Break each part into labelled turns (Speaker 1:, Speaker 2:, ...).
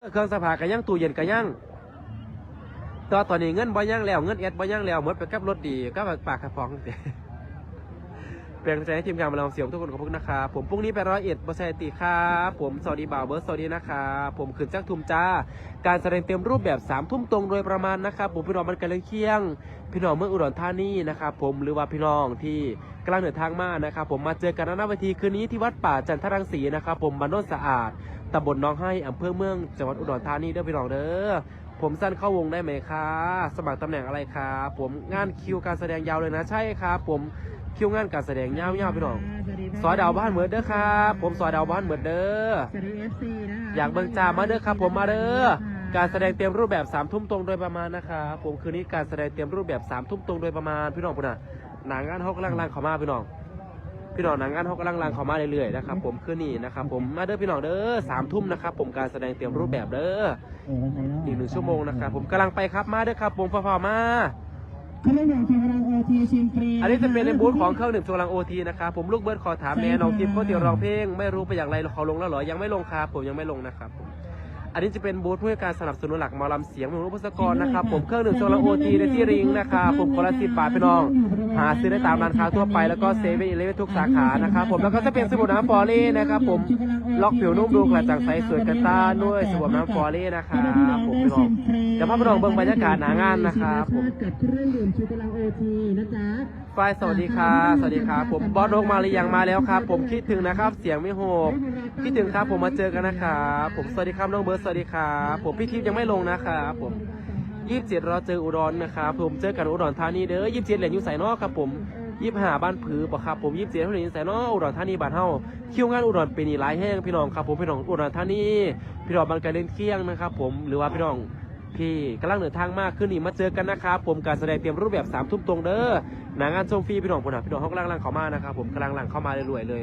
Speaker 1: เครื่องสภาก็ยังตู้เย็นก็ยังแตว่าตอนนี้เงินบ่ยังแล้วเงินเอ็ดบ่ยังแล้วหมดไปกับรถดีก็ปากกระป๋องเป็นกำลังใจให้ทีมงานมาลองเสียงทุกคนขอบคุณนะครับผมพรุ่งนี้ไปร้อยเอ็ดบอสติครับผมสวัสดีบ่าวเบิร์ดสวัสดีนะครับผมขืนจักทุ่มจ้า การแสดงเต็มรูปแบบสามทุ่มตรงโดยประมาณนะครับผมพี่น้องมันกันเลยเคียง พี่น้องเมืองอุดรธานีนะครับผมหรือว่าพี่น้องที่ กำลังเดินทางมานะครับผมมาเจอกันณเวทีคืนนี้ที่วัดป่าจันทรังสีนะครับผมบ้านโนนสะอาดตำบลหน้องให้อำเภอเมืองจังหวัดอุดรธานีเด้อพี่น้องเด้อผมสั้นเข้าวงได้ไหมครับสมัครตำแหน่งอะไรครับผมงานคิวการแสดงยาวเลยนะใช่ครับผมคิวงานการแสดงยาวๆพี่น้องซอยดาวบ้านเหมือนเด้อครับผมซอยดาวบ้านเหมือนเด้อ
Speaker 2: สวัสดีเอฟซีนะคะ
Speaker 1: อยากเบิ่งจ่ามาเด้อครับ ผมมาเด้อการแสดงเต็มรูปแบบสามทุ่มตรงโดยประมาณนะครับผมคืนนี้การแสดงเต็มรูปแบบสามทุ่มตรงโดยประมาณพี่น้องพุ่นน่ะ หนังงานฮอกกำลังลังเขามาพี่น้อง พี่น้องหนังงานฮอกกำลังลังเขามาเรื่อยๆนะครับผมคืนนี้นะครับผมมาเด้อพี่น้องเด้อสามทุ่มนะครับผมการแสดงเต็มรูปแบบเด้ออีกหนึ่งชั่วโมงนะครับผมกำลังไปครับมาเด้อครับผมฟ้าๆมา
Speaker 2: เขาเล่นอย่างเชียงรายโอทีชิมฟรี
Speaker 1: อันนี้จะเป็นในบูธของเครื่องดื่มชูกำลังโอทีนะครับผมลูกเบิร์ดขอถามแม่น้องทิพย์เขาเดี๋ยวร้องเพลงไม่รู้ไปอย่างไรเขาลงแล้วเหรอยังไม่ลงครับผมยังไม่ลงนะครับผม อันนี้จะเป็นบูธเพื่อการสนับสนุนหลักหมอลำเสียงของรูปสกรนะครับ ผมเครื่องดื่มชูกำลังโอทีในที่ริงนะครับผมคนละสิบบาทพี่น้อง หาซื้อได้ตามร้านค้าทั่วไปแล้วก็เซเว่นอีเลฟทุกสาขานะครับผมแล้วก็จะเป็นสบู่น้ำฟอร์เล่นะครับผมล็อกผิวนุ่มดูกระจ่างใสสวยกันตาด้วยสบู่น้ำฟอร์เล่นะครับผมพี่น้องเดี๋ยวพาพี่น้องเบิ่งบรรยากาศหนางานนะครับผม
Speaker 2: กับเครื่องดื่มชูกำลังโอทีนะจ๊ะ
Speaker 1: ฝ้ายสวัสดีครับสวัสดีครับผมบอสโรกมาหรือยังมาแล้วครับ ผมคิดถึงนะครับ เสียงไม่โหบคิดถึงครับ ผมมาเจอกันนะครับผมสวัสดีครับน้องเบิร์ดสวัสดีครับผมพี่ทิพย์ยังไม่ลงนะครับผมยี่สิบเจ็ดเราเจออุดรนะครับผมเจอกันอุดรธานีเด้อยี่สิบเจ็ดเหรียญยู่ใส่นอกครับผมยี่ห้าบ้านผือบอกครับผมยี่สิบเจ็ดเหรียญยู่ใส่นอกอุดรธานีบ้านเฮาคิวงานอุดรเป็นนี่หลายแห้งพี่น้องครับผมพี่น้องอุดรธานีพี่น้องบางการเล่นเคียงนะครับผมหรือว่าพี่น้อง ที่กำลังเดินทางมากขึ้นนี่มาเจอกันนะครับผมการแสดงเตรียมรูปแบบสามทุ่มตรงเด้อหนังงานชมฟรีพี่น้องคนหาพี่น้องเขากำลังลังเข้ามานะครับผมกำลังลังเข้ามาเรื่อยๆเลย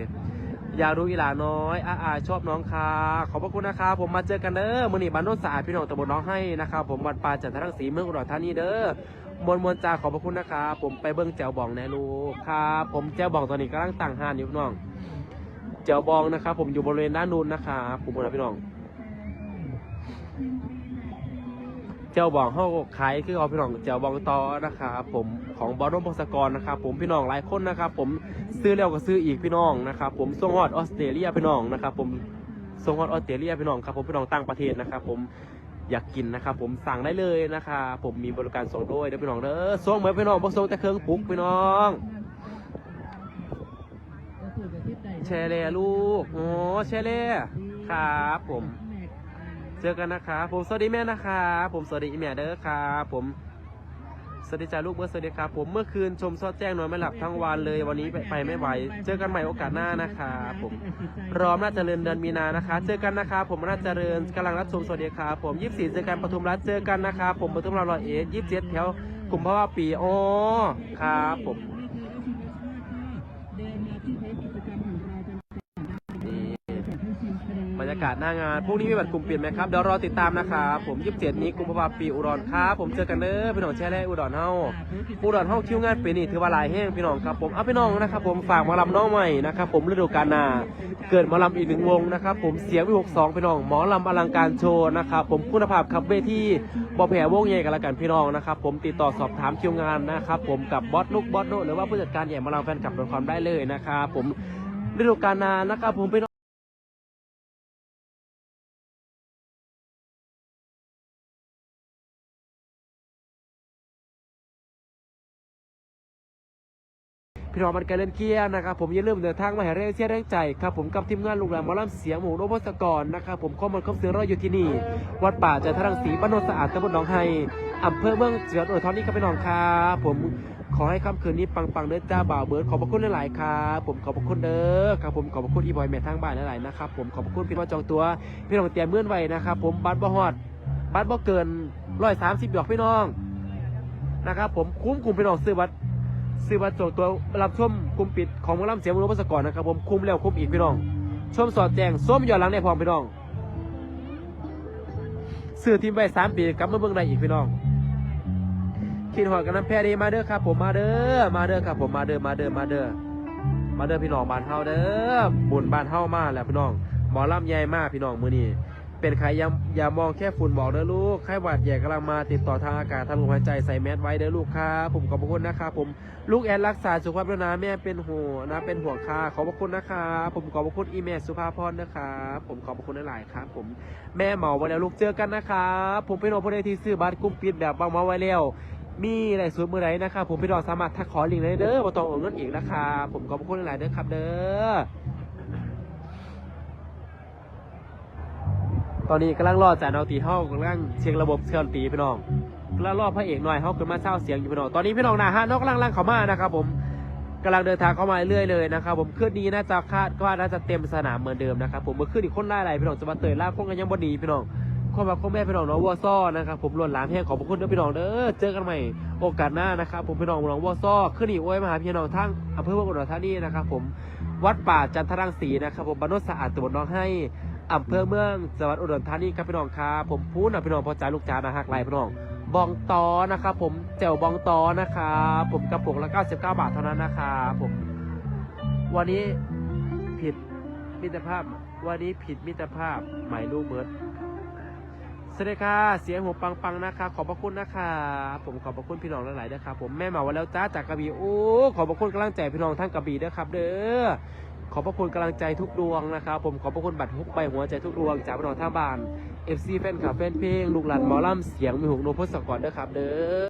Speaker 1: อยากดูอีหลาน้อยอาอาชอบน้องคาขอบพระคุณนะครับผมมาเจอกันเด้อมือนี่บ้านโนนสะอาดพี่น้องตำบลน้องให้นะครับผมวัดป่าจันทรังสีเมืองอุดรธานีเด้อมวลมวลจาขอบพระคุณนะครับผมไปเบิ้งแจวบองแน่ลูกครับผมแจวบองตอนนี้กำลังตั้งหานอยู่พี่น้องแจวบองนะครับผมอยู่บริเวณด้านนู้นนะครับผมนะพี่น้อง เจ้าบองเฮาขายคือเอาพี่น้องเจ้าบองตอนะครับผมของบอลรมพงศกรนะครับผมพี่น้องหลายคนนะครับผมซื้อแล้วก็ซื้ออีกพี่น้องนะครับผมส่งฮอดออสเตรเลียพี่น้องนะครับผมส่งฮอดออสเตรเลียพี่น้องครับผมพี่น้องต่างประเทศนะครับผมอยากกินนะครับผมสั่งได้เลยนะครับผมมีบริการส่งด้วยเด้อพี่น้องเด้อส่งเหมือนพี่น้องบ่ส่งแต่เครื่องปลุกพี่น้องแชร์เลยลูกโอ้แชร์เลยครับผม จอกันนะครับผมสวัสดีแม่นะครับผมสวัสดีอีแม่เด้อครับผมสวัสดีจ้าลูกเมื่อสวัสดีครับผมเมื่อคืนชมซอดแจ้งนอนไม่หลับทั้งวันเลยวันนี้ไปไม่ไหว เจอกันใหม่โอกาสหน้านะครับผมรอมน่าจเจริญเดือนมีนานะคะ เจอกันนะครับผมน่าจเจริญกำลังรับชมสวัสดีครับผมยี่สิบสี่เจอกันปทุมรัฐเจอกันนะครับผมปทุมรัฐรอยเอ็ดยี่สิบเจ็ดแถวกลุ่มภาวะปีอ๋อครับผม
Speaker 2: เดินมาที่เพจกิจกรรมของเราจะ
Speaker 1: นี่
Speaker 2: จัดให้ชิมฟ ร
Speaker 1: ยากาศหน้างานพรุ่งนี้มีบัตรกลุ่มเปลี่ยนไหมครับเดี๋ยวรอติดตามนะครับผมยี่สิบเจ็ดนี้กุมภาวะปีอุดรครับผมเจอกันเด้อพี่น้องแช่แร่อุดรเฮาอุดรเฮาคิวงานปีนี้ถือว่าหลายแห้งพี่น้องครับผมเอาพี่น้องนะครับผมฝากมาลำน้องใหม่นะครับผมฤดูกาลหน้าเกิดมาลำอีกหนึ่งวงนะครับผมเสียงวิหกสองพี่น้องหมอลำอลังการโชว์นะครับผมคุณภาพครับเวทีบอแผ่วงใหญ่กันละกันพี่น้องนะครับผมติดต่อสอบถามคิวงานนะครับผมกับบอสนุกบอสโนหรือว่าผู้จัดการใหญ่มาลำแฟนคลับโดนความได้เลยนะครับผมฤดูกาลหน้านะครับผมพี่ พี่น้องมันแกเล่นเกียร์นะครับผมอย่าลืมเดินทางมาหาแรงเชียร์แรงใจครับผมกับทีมงานลูกหลานมอลำเสียงหมูโรบสกรนะครับผมข้อมูลครบเสือรออยู่ที่นี่ วัดป่าจันทรังสีบ้านโนนสะอาดตำบลหนองไฮอำเภอเมืองเสือโอทอนนี่ก็ไปนองครับผมขอให้ค่ำคืนนี้ปังๆเด้อจ้าบ่าวเบิร์ดขอบพระคุณหลายๆครับผมขอบพระคุณเด้อครับผมขอบพระคุณอีบอยแม่ทางบ้านหลายๆนะครับผมขอบพระคุณพี่น้องจองตัว พี่น้องเตรียมเมื่อนไว้นะครับผมบัตรบ่ฮอดบัตรบ่เกินร้อยสามสิบดอกพี่น้องนะครับผมคุ้มคุมพี่น้องซื้อบัตร ซื้อบัตรจองตัวรับชมกลุ่มปิดของหมอลำเสียงมนุษย์สกรนะครับผมคุมแล้วคุมอีกพี่น้อง ชมสอดแจงส้มยอนหลังในพร้อมพี่น้องซื้อทีมไปสามปีกลับมาเบิ่งได้อีกพี่น้องคิดหอดกันน้ำแพรดีมาเด้อครับ ผมมาเด้อมาเด้อครับผมมาเด้อมาเด้อมาเด้อมาเด้อพี่น้องบ้านเฮาเด้อบุญบ้านเฮามาแล้วพี่น้องหมอลำใหญ่มากพี่น้องมื้อนี้ เป็นใครอย่าอย่ามองแค่ฝุ่นบอกเด้อลูกไข้หวัดใหญ่กำลังมาติดต่อทางอากาศทางลมหายใจใส่แมสไว้เด้อลูกครับผมขอบพระคุณนะครับผมลูกแอนรักษาสุขภาพด้วยนะแม่เป็นห่วงนะเป็นห่วงค่ะขอบพระคุณนะครับผมขอบพระคุณอีเมลสุภาพรนะครับผมขอบพระคุณหลายๆครับผมแม่เหมาไว้แล้วลูกเจอกันนะครับผมเป็นโอผู้ใดที่ซื้อบัตรกุ้มปิดแบบบางมาไว้แล้วมีอะไรสวยมือไหนะครับผมพี่ดอสามารถทักขอลิงก์ได้เด้อมาตองเอาเงินอีกนะครับผมขอบพระคุณหลายๆเด้อครับเด้อ ตอนนี้กำลังรอจานเอาตีเฮากำลังเช็คระบบเครื่องตีพี่น้องกำลังรอพระเอกหน่อยเฮาขึ้นมาเศร้าเสียงอยู่พี่น้องตอนนี้พี่น้องนะฮะนกกำลังลังเข้ามานะครับผมกำลังเดินทางเข้ามาเรื่อยๆเลยนะครับผมคืนนี้น่าจะคาดว่าน่าจะเต็มสนามเหมือนเดิมนะครับผมเมื่อคืนอีกคนไล่ไรพี่น้องจะมาเตยล่าคงกันยังบดีพี่น้องคนมาคงแม่พี่น้องเนาะวอซ่อนะครับผมลวนหลามแห้งขอบคุณเด้อพี่น้องเด้อเจอกันใหม่โอกาสหน้านะครับผมพี่น้องน้องวอซ่อขึ้นอีกโอ้ยมหาพี่น้องทั้งอำเภอเมืองอุดรธานีนะครับผมวัดป่าจันทรังสีนะครับผมบ้านโนนสะอาดตำบลน้องให้ อำเภอเมืองจังหวัดอุดรธานีครับพี่น้องครับผมพูดนะพี่น้องพอใจลูกจ้านะฮักไรพี่น้องบองตอนะครับผมแจ่วบองตอนะครับผมกระปุกละ99 บาทเท่านั้นนะครับผม วันนี้ผิดมิตรภาพ วันนี้ผิดมิตรภาพหมายลูกเบิร์ดสวัสดีค่ะเสียงหัวปังปังๆนะคะขอบพระคุณนะคะผมขอบพระคุณพี่น้องหลายๆนะครับผมแม่หมาวันแล้วจ้าจากกระบี่โอ้ขอบพระคุณกำลังใจพี่น้องทั้งกระบี่ด้วยครับเด้อ ขอบพระคุณกำลังใจทุกดวงนะครับผมขอบพระคุณบัตรทุกใบหัวใจทุกดวงจากพี่น้องท่าบ้าน FC แฟนคลับแฟนเพลงลูกหลานหมอลำเสียงมีหูโนพสกอรด้วยครับเด้อ